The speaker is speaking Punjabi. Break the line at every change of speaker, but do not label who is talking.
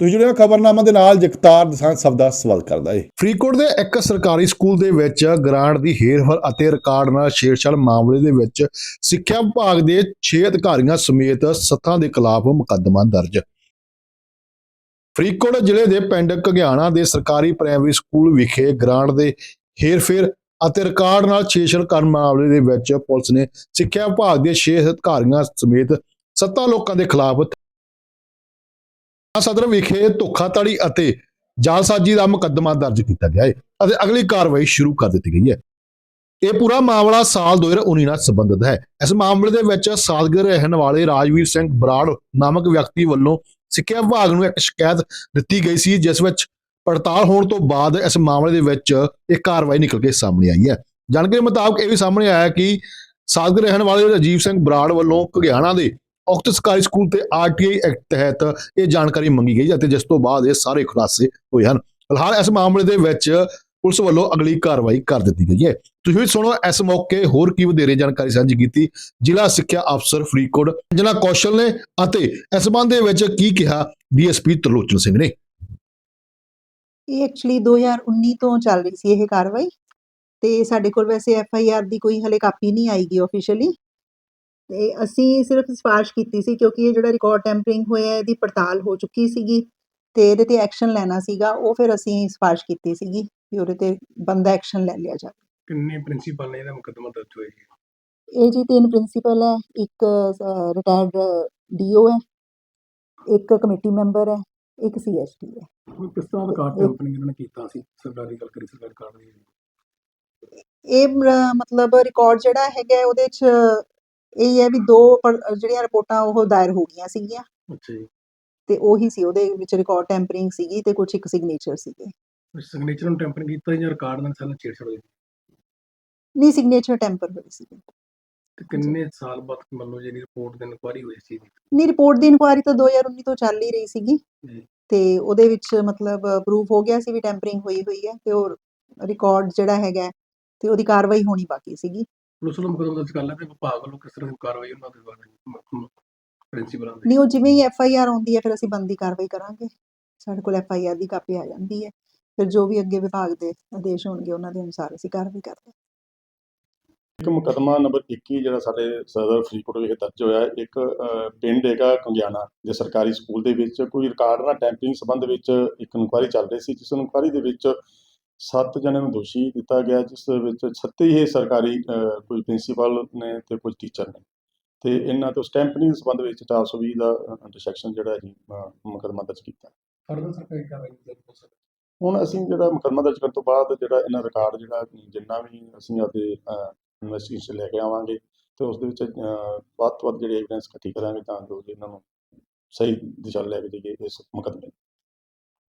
ਤੁਸੀਂ ਜੁੜੇ ਖਬਰਨਾਮਾ ਦੇ ਨਾਲ ਜਗਤਾਰ ਦਸਾਂ ਸਭ ਦਾ ਸਵਾਲ ਕਰਦਾ ਹੈ ਫਰੀਦਕੋਟ ਦੇ ਇੱਕ ਸਰਕਾਰੀ ਸਕੂਲ ਦੇ ਵਿੱਚ ਗ੍ਰਾਂਟ ਦੀ ਹੇਰਫੇਰ ਅਤੇ ਰਿਕਾਰਡ ਨਾਲ ਛੇੜਛਾੜ ਮਾਮਲੇ ਦੇ ਵਿੱਚ ਸਿੱਖਿਆ ਵਿਭਾਗ ਦੇ 6 ਅਧਿਕਾਰੀਆਂ ਸਮੇਤ ਸੱਤਾਂ ਦੇ ਖਿਲਾਫ ਮੁਕੱਦਮਾ ਦਰਜ। ਫਰੀਦਕੋਟ ਜ਼ਿਲ੍ਹੇ ਦੇ ਪਿੰਡ ਘਗਿਆਣਾ ਦੇ ਸਰਕਾਰੀ ਪ੍ਰਾਇਮਰੀ ਸਕੂਲ ਵਿਖੇ ਗ੍ਰਾਂਟ ਦੇ ਹੇਰਫੇਰ ਅਤੇ ਰਿਕਾਰਡ ਨਾਲ ਛੇੜਛਾੜ ਕਰਨ ਮਾਮਲੇ ਦੇ ਵਿੱਚ ਪੁਲਿਸ ਨੇ ਸਿੱਖਿਆ ਵਿਭਾਗ ਦੇ 6 ਅਧਿਕਾਰੀਆਂ ਸਮੇਤ ਸੱਤਾ ਲੋਕਾਂ ਦੇ ਖਿਲਾਫ ਸਦਰ ਵਿਖੇ ਧੋਖਾਧੜੀ ਅਤੇ ਜਾਲਸਾਜ਼ੀ ਦਾ ਮੁਕੱਦਮਾ ਦਰਜ ਕੀਤਾ ਗਿਆ ਹੈ ਅਤੇ ਅਗਲੀ ਕਾਰਵਾਈ ਸ਼ੁਰੂ ਕਰ ਦਿੱਤੀ ਗਈ ਹੈ ਇਹ ਪੂਰਾ ਮਾਮਲਾ ਸਾਲ 2019 ਨਾਲ ਸੰਬੰਧਿਤ ਹੈ। ਇਸ ਮਾਮਲੇ ਦੇ ਵਿੱਚ ਸਾਦਗਰ ਰਹਿਣ ਵਾਲੇ ਰਾਜਵੀਰ ਸਿੰਘ ਬਰਾੜ ਨਾਮਕ ਵਿਅਕਤੀ ਵੱਲੋਂ ਸਿੱਖਿਆ ਵਿਭਾਗ ਨੂੰ ਇੱਕ ਸ਼ਿਕਾਇਤ ਦਿੱਤੀ ਗਈ ਸੀ, ਜਿਸ ਵਿੱਚ ਪੜਤਾਲ ਹੋਣ ਤੋਂ ਬਾਅਦ ਇਸ ਮਾਮਲੇ ਦੇ ਵਿੱਚ ਇਹ ਕਾਰਵਾਈ ਨਿਕਲ ਕੇ ਸਾਹਮਣੇ ਆਈ ਹੈ। ਜਾਣਕਾਰੀ ਮੁਤਾਬਕ ਇਹ ਵੀ ਸਾਹਮਣੇ ਆਇਆ ਕਿ ਸਾਦਗਰ ਰਹਿਣ ਵਾਲੇ ਰਾਜੀਵ ਸਿੰਘ ਬਰਾੜ ਵੱਲੋਂ ਘੁਗਿਆਣਾ ਦੇ ਉਕਤ ਸਰਕਾਰੀ ਸਕੂਲ ਤੇ ਆਰਟੀਆਈ ਐਕਟ ਤਹਿਤ ਇਹ ਜਾਣਕਾਰੀ ਮੰਗੀ ਗਈ ਅਤੇ ਜਿਸ ਤੋਂ ਬਾਅਦ ਇਹ ਸਾਰੇ ਖੁਲਾਸੇ ਹੋਏ ਹਨ। ਫਿਲਹਾਲ ਇਸ ਮਾਮਲੇ ਦੇ ਵਿੱਚ ਪੁਲਿਸ ਵੱਲੋਂ ਅਗਲੀ ਕਾਰਵਾਈ ਕਰ ਦਿੱਤੀ ਗਈ ਹੈ। ਤੁਸੀਂ ਵੀ ਸੁਣੋ, ਇਸ ਮੌਕੇ ਹੋਰ ਕੀ ਵਧੇਰੇ ਜਾਣਕਾਰੀ ਸਾਂਝੀ ਕੀਤੀ। ਜ਼ਿਲ੍ਹਾ ਸਿੱਖਿਆ ਅਫਸਰ ਫਰੀਦਕੋਟ ਜਨਾ ਕੌਸ਼ਲ ਨੇ ਅਤੇ ਇਸ ਸੰਬੰਧ ਦੇ ਵਿੱਚ ਕੀ ਕਿਹਾ ਡੀਐਸਪੀ ਤਰਲੋਚਨ ਸਿੰਘ ਨੇ।
ਇਹ ਐਕਚੁਅਲੀ 2019 ਤੋਂ ਚੱਲ ਰਹੀ ਸੀ ਇਹ ਕਾਰਵਾਈ। ਤੇ ਸਾਡੇ ਕੋਲ ਵੈਸੇ ਐਫ ਆਈ ਆਰ ਦੀ ਕੋਈ ਹਲੇ ਕਾਪੀ ਨਹੀਂ ਆਈਗੀ ਆਫੀਸ਼ੀਅਲੀ ਤੇ ਅਸੀਂ ਸਿਰਫ ਸਿਫਾਰਿਸ਼ ਕੀਤੀ ਸੀ ਕਿਉਂਕਿ ਇਹ ਜਿਹੜਾ ਰਿਕਾਰਡ ਟੈਂਪਰਿੰਗ ਹੋਇਆ ਹੈ, ਇਹਦੀ ਪੜਤਾਲ ਹੋ ਚੁੱਕੀ ਸੀਗੀ ਤੇ ਇਹਦੇ ਤੇ ਐਕਸ਼ਨ ਲੈਣਾ ਸੀਗਾ ਉਹ ਫਿਰ ਅਸੀਂ ਸਿਫਾਰਿਸ਼ ਕੀਤੀ ਸੀਗੀ ਕਿ ਉਹਦੇ ਤੇ ਬੰਦਾ ਐਕਸ਼ਨ ਲੈ ਲਿਆ ਜਾਵੇ।
ਕਿੰਨੇ ਪ੍ਰਿੰਸੀਪਲ ਨੇ ਇਹਦਾ ਮੁਕੱਦਮਾ ਦਰਜ ਹੋਇਆ ਜੀ?
ਇਹ ਜੀ ਤਿੰਨ ਪ੍ਰਿੰਸੀਪਲ ਹੈ ਇੱਕ ਰਿਟਾਇਰਡ ਡੀਓ ਹੈ ਇੱਕ ਕਮੇਟੀ ਮੈਂਬਰ ਹੈ ਇੱਕ ਸੀਐਸਟੀ ਹੈ।
ਹੁਣ ਕਿਸ ਤਰ੍ਹਾਂ ਦਾ ਕਾਰਡ ਕੰਪਨੀ ਇਹਨਾਂ ਨੇ ਕੀਤਾ ਸੀ? ਸਰਕਾਰੀ ਗੱਲ ਕਰੀ ਸਰਕਾਰੀ ਕਾਰਡ ਦੀ।
ਇਹ ਮ- ਮਤਲਬ ਰਿਕਾਰਡ ਜਿਹੜਾ ਹੈਗਾ ਹੈ, ਉਹਦੇ ਚ ਇਹ ਹੈ ਵੀ ਦੋ ਪਰ- ਜਿਹੜੀਆਂ ਰਿਪੋਰਟਾਂ ਉਹ ਦਾਇਰ ਹੋ ਗਈਆਂ ਸੀਗੀਆਂ।
ਅੱਛਾ ਜੀ।
ਤੇ ਉਹੀ ਸੀ ਉਹਦੇ ਵਿੱਚ ਰਿਕਾਰਡ ਟੈਂਪਰਿੰਗ ਸੀਗੀ ਤੇ ਕੁਝ ਇੱਕ ਸਿਗਨੇਚਰ ਸੀਗੇ।
ਸਿਗਨੇਚਰ ਨੂੰ ਟੈਂਪਰਿੰਗ ਕੀਤਾ ਜਾਂ ਰਿਕਾਰਡ ਨਾਲ ਸਾਲ ਛੇੜਛਾੜ ਹੋਈ?
ਨਹੀਂ ਸਿਗਨੇਚਰ ਟੈਂਪਰ ਹੋਈ ਸੀ।
ਤੇ ਕਿੰਨੇ ਸਾਲ ਬਾਅਦ ਮੰਨ ਲਓ ਜਿਹੜੀ ਰਿਪੋਰਟ ਦੀ ਇਨਕੁਆਰੀ ਹੋਈ ਸੀ?
ਨਹੀਂ ਰਿਪੋਰਟ ਦੀ ਇਨਕੁਆਇਰੀ ਤਾਂ 2019 ਤੋਂ ਚੱਲ ਹੀ ਰਹੀ ਸੀਗੀ।
ਜੀ।
ਤੇ ਉਹਦੇ ਵਿੱਚ ਮਤਲਬ ਪ੍ਰੂਫ ਹੋ ਗਿਆ ਸੀ ਵੀ ਟੈਂਪਰਿੰਗ ਹੋਈ ਹੋਈ ਹੈ ਤੇ ਉਹ ਰਿਕਾਰਡ ਜਿਹੜਾ ਹੈਗਾ ਹੈ, ਤੇ ਉਹਦੀ ਕਾਰਵਾਈ ਹੋਣੀ ਬਾਕੀ ਸੀਗੀ।
ਪੁਲਿਸ ਵੱਲੋਂ ਮੁਕੱਦਮਾ ਦਰਜ ਕਰ ਲਿਆ ਤੇ ਵਿਭਾਗ ਵੱਲੋਂ ਕਿਸ ਤਰ੍ਹਾਂ ਦੀ ਕਾਰਵਾਈ ਉਹਨਾਂ ਦੇ ਬਾਰੇ ਪ੍ਰਿੰਸੀਪਲਾਂ ਦੇ?
ਨਹੀਂ ਉਹ ਜਿਵੇਂ ਹੀ ਐਫ ਆਈ ਆਰ ਆਉਂਦੀ ਹੈ ਫਿਰ ਅਸੀਂ ਬੰਦੀ ਕਾਰਵਾਈ ਕਰਾਂਗੇ। ਸਾਡੇ ਕੋਲ ਐਫ ਆਈ ਆਰ ਦੀ ਕਾਪੀ ਆ ਜਾਂਦੀ ਹੈ। ਫਿਰ ਜੋ ਵੀ ਅੱਗੇ ਵਿਭਾਗ ਦੇ ਆਦੇਸ਼ ਹੋਣਗੇ ਉਹਨਾਂ ਦੇ ਅਨੁਸਾਰ ਅਸੀਂ ਕਾਰਵਾਈ ਕਰਦੇ ਹਾਂ।
ਇੱਕ ਮੁਕੱਦਮਾ ਨੰਬਰ 21 ਜਿਹੜਾ ਸਾਡੇ ਸਦਰ ਫਰੀਦਕੋਟ ਵਿਖੇ ਦਰਜ ਹੋਇਆ ਹੈ। ਇੱਕ ਅਹ, ਪਿੰਡ ਹੈਗਾ ਕੰਗਿਆਣਾ ਦੇ ਸਰਕਾਰੀ ਸਕੂਲ ਦੇ ਵਿੱਚ ਕੋਈ ਰਿਕਾਰਡ ਨਾਲ ਟੈਂਪਰਿੰਗ ਸੰਬੰਧ ਵਿੱਚ ਇੱਕ ਇਨਕੁਆਇਰੀ ਚੱਲ ਰਹੀ ਸੀ ਜਿਸ ਇਨਕੁਆਇਰੀ ਦੇ ਵਿੱਚ ਸੱਤ ਜਣਿਆਂ ਨੂੰ ਦੋਸ਼ੀ ਕੀਤਾ ਗਿਆ ਜਿਸ ਦੇ ਵਿੱਚ 36 ਹੀ ਸਰਕਾਰੀ ਕੋਈ ਪ੍ਰਿੰਸੀਪਲ ਨੇ ਤੇ ਕੁਝ ਟੀਚਰ ਨੇ ਤੇ ਇਹਨਾਂ ਤੋਂ ਸਟੈਂਪਰਿੰਗ ਸੰਬੰਧ ਵਿੱਚ 420 ਦਾ ਇੰਟਰਸੈਕਸ਼ਨ ਜਿਹੜਾ ਜੀ ਮੁਕੱਦਮਾ ਦਰਜ ਕੀਤਾ
ਫਰਦਰ ਸਰਕਾਰੀ ਕਾਰਵਾਈ ਦਰਜ ਹੋ ਸਕਦੀ
ਹੁਣ ਅਸੀਂ ਜਿਹੜਾ ਮੁਕੱਦਮਾ ਦਰਜ ਕਰਨ ਤੋਂ ਬਾਅਦ ਜਿਹੜਾ ਇਹਨਾਂ ਰਿਕਾਰਡ ਜਿਹੜਾ ਜਿੰਨਾ ਵੀ ਅਸੀਂ ਆਪਦੇ ਇਨਵੈਸਟੀਗੇਸ਼ਨ ਲੈ ਕੇ ਆਵਾਂਗੇ ਤੇ ਉਸ ਦੇ ਵਿੱਚ ਵੱਧ ਤੋਂ ਵੱਧ ਜਿਹੜੇ ਐਵੀਡੈਂਸ ਇਕੱਠੀ ਕਰਾਂਗੇ ਤਾਂ ਜੋ ਇਹਨਾਂ ਨੂੰ ਸਹੀ ਦਿਸ਼ਾ ਲੈ ਕੇ ਜਾਈਏ ਇਸ ਮੁਕੱਦਮੇ।